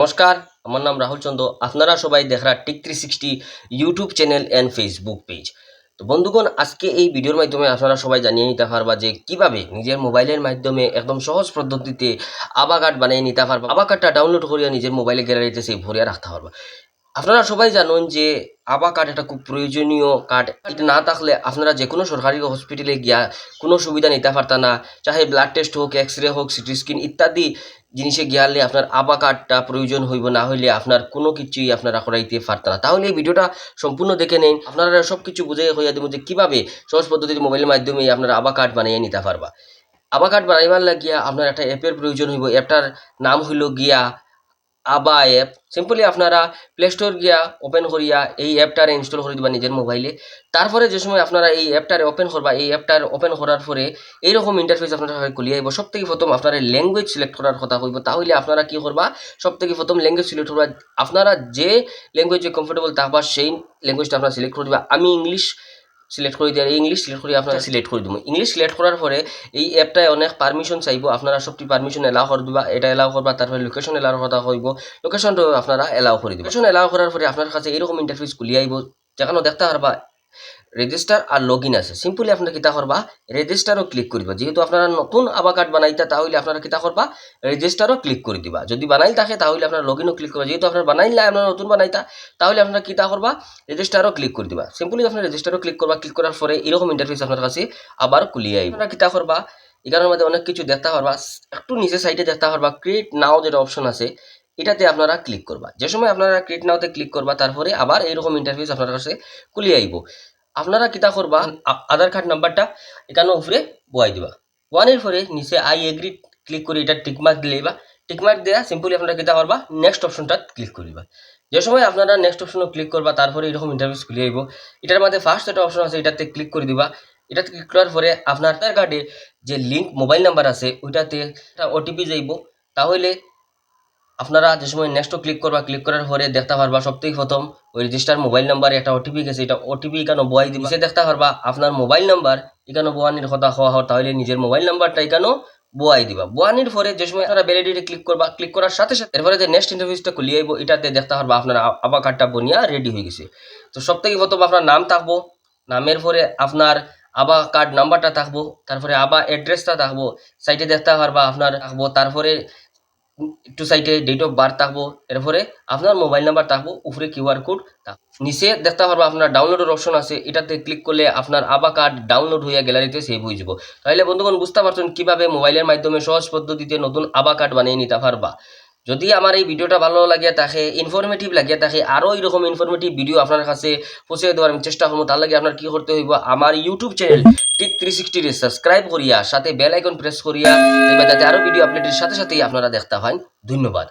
নমস্কার, আমার নাম রাহুল চন্দ্র। আপনারা সবাই দেখরা tick three sixty YouTube channel and Facebook page তো বন্ধুগণ, আজকে এই ভিডিওর মাধ্যমে আপনারা সবাই জানিয়ে নিতে পারবা যে কীভাবে নিজের মোবাইলের মাধ্যমে একদম সহজ পদ্ধতিতে আবা কার্ড বানিয়ে নিতে পারবা। আবা কার্ডটা ডাউনলোড করিয়া নিজের মোবাইলে গ্যালারিতে সেই ভরিয়া রাখতে পারবা। আপনারা সবাই জানুন যে আবা কার্ড একটা খুব প্রয়োজনীয় কার্ড এটা না থাকলে আপনারা যে কোনো সরকারি হসপিটালে গিয়া কোনো সুবিধা নিতে পারতা না। চাহে ব্লাড টেস্ট হোক এক্স রে হোক সিটি স্ক্যান ইত্যাদি জিনিসে গিয়ালে আপনার আবা কার্ডটা প্রয়োজন হইব, না হইলে আপনার কোনো কিছুই আপনারা করাইতে পারত না। তাহলে এই ভিডিওটা সম্পূর্ণ দেখে নেন। আপনারা সব কিছু বুঝে হইয়া দেবো যে কীভাবে সহজ পদ্ধতিতে মোবাইলের মাধ্যমে আপনার আবা কার্ড বানিয়ে নিতে পারবা। আবা কার্ড বানাইবার লাগিয়া আপনার একটা অ্যাপের প্রয়োজন হইব। অ্যাপটার নাম হইল গিয়া আবা অ্যাপ সিম্পলি আপনারা প্লে স্টোর গিয়া ওপেন করিয়া এই অ্যাপটারে ইনস্টল করে দিবা নিজের মোবাইলে তারপরে যে সময় আপনারা এই অ্যাপটারে ওপেন করবা, এই অ্যাপটার ওপেন করার পরে এইরকম ইন্টারফেস আপনারা খুলিয়ে আইব। সব থেকে প্রথম আপনারা ল্যাঙ্গুয়েজ সিলেক্ট করার কথা কইব। তাহলে আপনারা কি করবা? সব থেকে প্রথম ল্যাঙ্গুয়েজ সিলেক্ট করবা। আপনারা যে ল্যাঙ্গুয়েজে কমফোর্টেবল থাকবা, সেই ল্যাঙ্গুয়েজটা আপনারা সিলেক্ট করে দিবা। আমি ইংলিশ সিলেক্ট করে দিয়ে ইংলিশ সিলেক্ট করে, আপনারা সিলেক্ট করে দেবো। ইংলিশ সিলেক্ট করার পরে এই অ্যাপটায় অনেক পারমিশন চাইব। আপনারা সবটি পারমিশন এলাও করে দিবা। এটা এলাও করবা, তারপরে লোকেশন এলাও কথা কইব লোকেশনটা আপনারা এলাও করে দেবেন লোকেশন এলাও করার পরে আপনার কাছে এরকম ইন্টারফেস খুলি আইব। যেখানে দেখতে পারবা রেজিস্টার আর লগ ইন আছে। সিম্পলি আপনারা কিতা করবা? রেজিস্টারও ক্লিক করিবা। যেহেতু আপনারা নতুন আবার কার্ড বানাইতা, তাহলে আপনারা কিতা করবা? রেজিস্টারও ক্লিক করে দিবা। যদি বানাইল থাকে, তাহলে আপনারা লগ ইনও ক্লিক করবা। যেহেতু আপনার বানাইলে আপনারা নতুন বানাইতা, তাহলে আপনারা কিতা করবা? রেজিস্টারও ক্লিক করে দিবা। সিম্পলি আপনার রেজিস্টারও ক্লিক করবা। ক্লিক করার পরে এরকম ইন্টারফেস আপনার কাছে আবার খুলিয়ে আইব। আপনারা কিতা করবা? এখানের মধ্যে অনেক কিছু দেখতে পারবা। একটু নিচে সাইডে দেখতে পারবা। ক্রিয়েট নাও যেটা অপশন আছে এটাতে আপনারা ক্লিক করবা। যে সময় আপনারা ক্রিয়েট নাওতে ক্লিক করবা, তারপরে আবার এইরকম ইন্টারফেস আপনার কাছে খুলিয়ে আইব। আপনারা কিতা করবা? আধার কার্ড নাম্বারটা এখানে উপরে বয়াই দিবা। ওয়ানের পরে নিচে আই এগ্রি ক্লিক করে এটা টিকমার্ক দিলেইবা টিকমার্ক দেয়া সিম্পলি আপনারা কিতা করবা? নেক্সট অপশনটা ক্লিক করিবা। যে সময় আপনারা নেক্সট অপশনে ক্লিক করবা, তারপরে এরকম ইন্টারভিউস খুলে আইব। এটার মধ্যে ফার্স্ট একটা অপশন আছে, এটাতে ক্লিক করে দিবা। এটাতে ক্লিক করার পরে আপনার আধার কার্ডে যে লিঙ্ক মোবাইল নাম্বার আছে, ওইটাতে ওটিপি যাইব। তাহলে আপনারা যে সময় নেক্সটও ক্লিক করবা ক্লিক করার পরে দেখতে পারবা সবথেকে প্রথম ওই রেজিস্টার মোবাইল নাম্বারে একটা ওটিপি গেছে। এটা ওটিপি এখানে বয়াই দিবে সে দেখতে পারবা আপনার মোবাইল নাম্বার এখানে বোয়ানির কথা হওয়া হয় তাহলে নিজের মোবাইল নাম্বারটা এখানেও বোয়াই দিবা। বোয়ানির পরে যে সময় আপনারা ভ্যালিডিটি ক্লিক করবা ক্লিক করার সাথে সাথে এরপরে যে নেক্সট ইন্টারভিউসটা খুলিয়ে আইব এটাতে দেখতে পারবা আপনার আবার কার্ডটা বনিয়া রেডি হয়ে গেছে। তো সব থেকে প্রথম আপনার নাম থাকব নামের পরে আপনার আবা কার্ড নাম্বারটা থাকব তারপরে আবা অ্যাড্রেসটা থাকব সাইটে দেখতে পারবা আপনার থাকব তারপরে একটু সাইডে ডেট অফ বার্থ থাকব, এরপরে আপনার মোবাইল নাম্বার থাকব, উপরে কিউআর কোড নিচে দেখতে পারব আপনার ডাউনলোডের অপশন আছে, এটাতে ক্লিক করলে আপনার আবা কার্ড ডাউনলোড হয়ে গ্যালারিতে সেভ হয়ে যাব। তাহলে বন্ধুগণ বুঝতে পারছেন কীভাবে মোবাইলের মাধ্যমে সহজ পদ্ধতিতে নতুন আবা কার্ড বানিয়ে নিতে পারবা। যদি আমার এই ভিডিওটা ভালো লাগিয়া থাকে ইনফরমেটিভ লাগিয়া থাকে আরও এরকম ইনফরমেটিভ ভিডিও আপনার কাছে পৌঁছে দেওয়ার আমি চেষ্টা করব। তার লাগে আপনার কি করতে হইব? আমার ইউটিউব চ্যানেল টিক থ্রি সিক্সটির সাবস্ক্রাইব করিয়া, সাথে বেল আইকন প্রেস করিয়া যাতে আরও ভিডিও আপডেটের সাথে সাথেই আপনারা দেখতে হয় ধন্যবাদ।